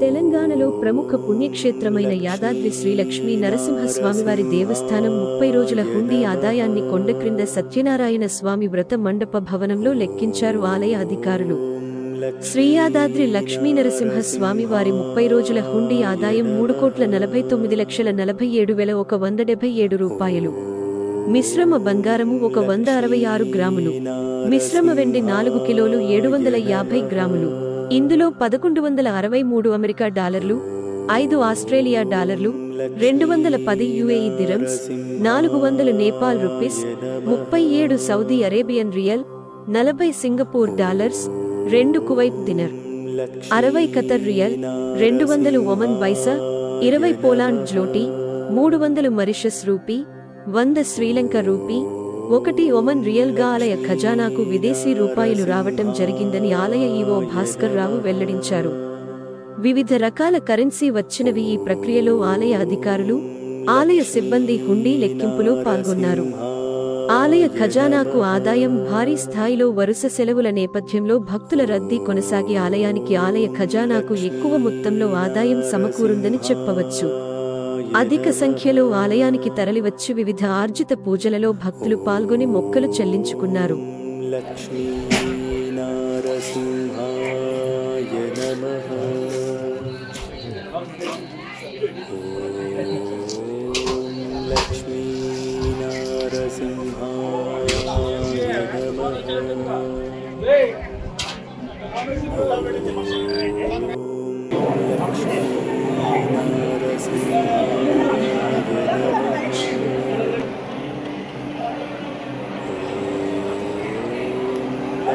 తెలంగాణలో ప్రముఖ పుణ్యక్షేత్రమైన యాదాద్రి శ్రీలక్ష్మీ నరసింహ స్వామివారి దేవస్థానం ముప్పై రోజుల హుండీ ఆదాయాన్ని కొండ క్రింద సత్యనారాయణ స్వామి వ్రత మండప భవనంలో లెక్కించారు ఆలయ అధికారులు. శ్రీ యాదాద్రి లక్ష్మీ నరసింహ స్వామి వారి ముప్పై రోజుల హుండీ ఆదాయం మూడు కోట్ల నలభై తొమ్మిది లక్షల నలభై ఏడు వేల ఒక వంద డెబ్బై ఏడు రూపాయలు. మిశ్రమ బంగారము ఒక వంద అరవై ఆరు గ్రాములు. మిశ్రమ వెండి నాలుగు కిలోలు ఏడు వందల యాభై గ్రాములు. ఇందులో పదకొండు వందల అరవై మూడు అమెరికా డాలర్లు ఐదు ఆస్ట్రేలియా డాలర్లు రెండు వందల పది యుఏఈ దిరమ్స్ నాలుగు వందల నేపాల్ రూపీస్ ముప్పై ఏడు సౌదీ అరేబియన్ రియల్ నలభై సింగపూర్ డాలర్స్ రెండు కువైట్ దినర్ అరవై ఖతర్ రియల్ రెండు వందలు ఒమన్ బైసా ఇరవై పోలాండ్ జ్లోటి మూడు వందలు మరిషస్ రూపీ వంద శ్రీలంక రూపీ ఒకటి ఒమన్ రియల్గా ఆలయ ఖజానాకు విదేశీ రూపాయలు రావటం జరిగిందని ఆలయ ఈవో భాస్కర్ రావు వెల్లడించారు. వివిధ రకాల కరెన్సీ వచ్చినవి ఈ ప్రక్రియలో ఆలయ అధికారులు ఆలయ సిబ్బంది హుండీ లెక్కింపులో పాల్గొన్నారు. ఆలయ ఖజానాకు ఆదాయం భారీ స్థాయిలో వరుస సెలవుల నేపథ్యంలో భక్తుల రద్దీ కొనసాగి ఆలయానికి ఆలయ ఖజానాకు ఎక్కువ మొత్తంలో ఆదాయం సమకూరుందని చెప్పవచ్చు. అధిక సంఖ్యలో ఆలయానికి తరలివచ్చి వివిధ ఆర్జిత పూజలలో భక్తులు పాల్గొని మొక్కలు చెల్లించుకున్నారు Thank you.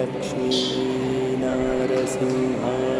लक्ष्मी नरसिंहा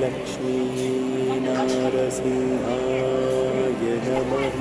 लक्ष्मीनारसिंहाय नमः